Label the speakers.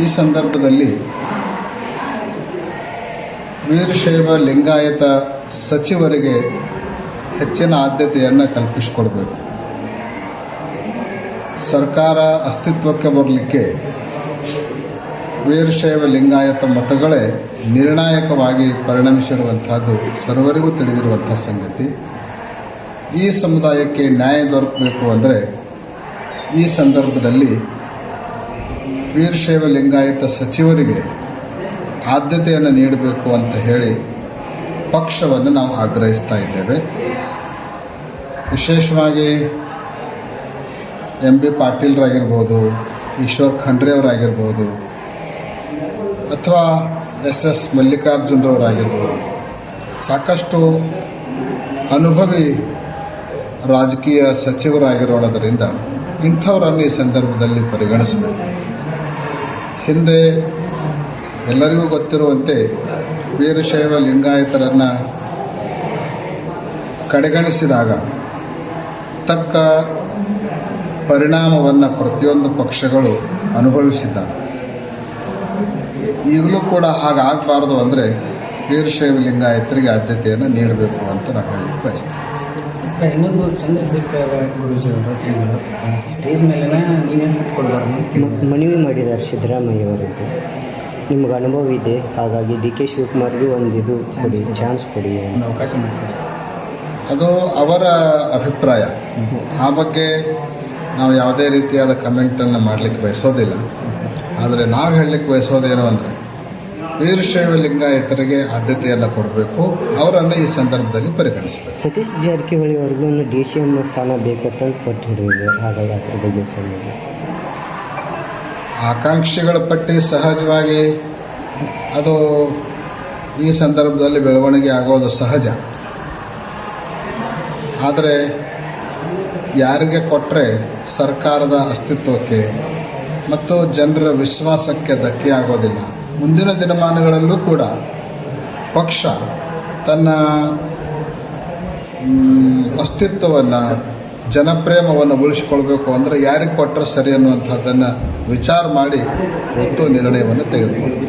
Speaker 1: ಈ ಸಂದರ್ಭದಲ್ಲಿ ವೀರಶೈವ ಲಿಂಗಾಯತ ಸಚಿವರಿಗೆ ಹೆಚ್ಚಿನ ಆದ್ಯತೆಯನ್ನು ಕಲ್ಪಿಸಿಕೊಡ್ಬೇಕು. ಸರ್ಕಾರ ಅಸ್ತಿತ್ವಕ್ಕೆ ಬರಲಿಕ್ಕೆ ವೀರಶೈವ ಲಿಂಗಾಯತ ಮತಗಳೇ ನಿರ್ಣಾಯಕವಾಗಿ ಪರಿಣಮಿಸಿರುವಂತಹದ್ದು ಸರ್ವರಿಗೂ ತಿಳಿದಿರುವಂಥ ಸಂಗತಿ. ಈ ಸಮುದಾಯಕ್ಕೆ ನ್ಯಾಯ ದೊರಕಬೇಕು ಅಂದರೆ ಈ ಸಂದರ್ಭದಲ್ಲಿ ವೀರಶೈವ ಲಿಂಗಾಯತ ಸಚಿವರಿಗೆ ಆದ್ಯತೆಯನ್ನು ನೀಡಬೇಕು ಅಂತ ಹೇಳಿ ಪಕ್ಷವನ್ನು ನಾವು ಆಗ್ರಹಿಸ್ತಾ ಇದ್ದೇವೆ. ವಿಶೇಷವಾಗಿ ಎಂ ಬಿ ಪಾಟೀಲ್ರಾಗಿರ್ಬೋದು, ಈಶ್ವರ್ ಖಂಡ್ರೆಯವರಾಗಿರ್ಬೋದು, ಅಥವಾ ಎಸ್ ಎಸ್ ಮಲ್ಲಿಕಾರ್ಜುನರವರಾಗಿರ್ಬೋದು, ಸಾಕಷ್ಟು ಅನುಭವಿ ರಾಜಕೀಯ ಸಚಿವರಾಗಿರೋಣದರಿಂದ ಇಂಥವರನ್ನು ಈ ಸಂದರ್ಭದಲ್ಲಿ ಪರಿಗಣಿಸಬೇಕು. ಹಿಂದೆ ಎಲ್ಲರಿಗೂ ಗೊತ್ತಿರುವಂತೆ ವೀರಶೈವ ಲಿಂಗಾಯತರನ್ನು ಕಡೆಗಣಿಸಿದಾಗ ತಕ್ಕ ಪರಿಣಾಮವನ್ನು ಪ್ರತಿಯೊಂದು ಪಕ್ಷಗಳು ಅನುಭವಿಸಿದ್ದ. ಈಗಲೂ ಕೂಡ ಹಾಗಾಗಬಾರ್ದು ಅಂದರೆ ವೀರಶೈವ ಲಿಂಗಾಯತರಿಗೆ ಆದ್ಯತೆಯನ್ನು ನೀಡಬೇಕು ಅಂತ ನಾವು ಹೇಳಿ ಬಯಸ್ತೀವಿ
Speaker 2: ಸರ್ ಇನ್ನೊಂದು ಚಂದ್ರಶೇಖರ್ ಗುರುಜಿ ಅವರ ಶ್ರೀಗಳು ಸ್ಟೇಜ್ ಮೇಲೆ ನೀವೇನು ಕೊಡಬಾರ್ದು
Speaker 3: ಮನವಿ ಮಾಡಿದ್ದಾರೆ ಸಿದ್ದರಾಮಯ್ಯ ಅವರಿಗೆ ನಿಮ್ಗೆ ಅನುಭವ ಇದೆ ಹಾಗಾಗಿ ಡಿ ಕೆ ಶಿವಕುಮಾರ್ಗೆ ಒಂದು ಇದು ಕೊಡಿ ಚಾನ್ಸ್ ಕೊಡಿ
Speaker 2: ಒಂದು ಅವಕಾಶ ಮಾಡಿಕೊಡಿ.
Speaker 1: ಅದು ಅವರ ಅಭಿಪ್ರಾಯ. ಆ ಬಗ್ಗೆ ನಾವು ಯಾವುದೇ ರೀತಿಯಾದ ಕಮೆಂಟನ್ನು ಮಾಡಲಿಕ್ಕೆ ಬಯಸೋದಿಲ್ಲ. ಆದರೆ ನಾವು ಹೇಳಲಿಕ್ಕೆ ಬಯಸೋದೇನು ಅಂದರೆ ವೀರಶೈವ ಲಿಂಗಾಯತರಿಗೆ ಆದ್ಯತೆಯನ್ನು ಕೊಡಬೇಕು. ಅವರನ್ನು ಈ ಸಂದರ್ಭದಲ್ಲಿ ಪರಿಗಣಿಸಬೇಕು.
Speaker 3: ಸತೀಶ್ ಜಾರಕಿಹೊಳಿ ಅವ್ರಿಗೂ ಡಿ ಸಿ ಎಂ ಸ್ಥಾನ ಬೇಕಂತ ಪಟ್ಟು ಹಿಡಿದಿದೆ. ಹಾಗಾಗಿ ಅದ್ರ ಬಗ್ಗೆ
Speaker 1: ಆಕಾಂಕ್ಷಿಗಳ ಪಟ್ಟಿ ಸಹಜವಾಗಿ ಅದು ಈ ಸಂದರ್ಭದಲ್ಲಿ ಬೆಳವಣಿಗೆ ಆಗೋದು ಸಹಜ. ಆದರೆ ಯಾರಿಗೆ ಕೊಟ್ಟರೆ ಸರ್ಕಾರದ ಅಸ್ತಿತ್ವಕ್ಕೆ ಮತ್ತು ಜನರ ವಿಶ್ವಾಸಕ್ಕೆ ಧಕ್ಕೆ ಆಗೋದಿಲ್ಲ ಮುಂದಿನ ದಿನಮಾನಗಳಲ್ಲೂ ಕೂಡ ಪಕ್ಷ ತನ್ನ ಅಸ್ತಿತ್ವವನ್ನು, ಜನಪ್ರೇಮವನ್ನು ಉಳಿಸ್ಕೊಳ್ಬೇಕು ಅಂದರೆ ಯಾರಿಗೆ ಕೊಟ್ಟರೆ ಸರಿ ಅನ್ನುವಂಥದ್ದನ್ನು ವಿಚಾರ ಮಾಡಿ ಒತ್ತು ನಿರ್ಣಯವನ್ನು ತೆಗೆದುಕೊಳ್ಳಿ.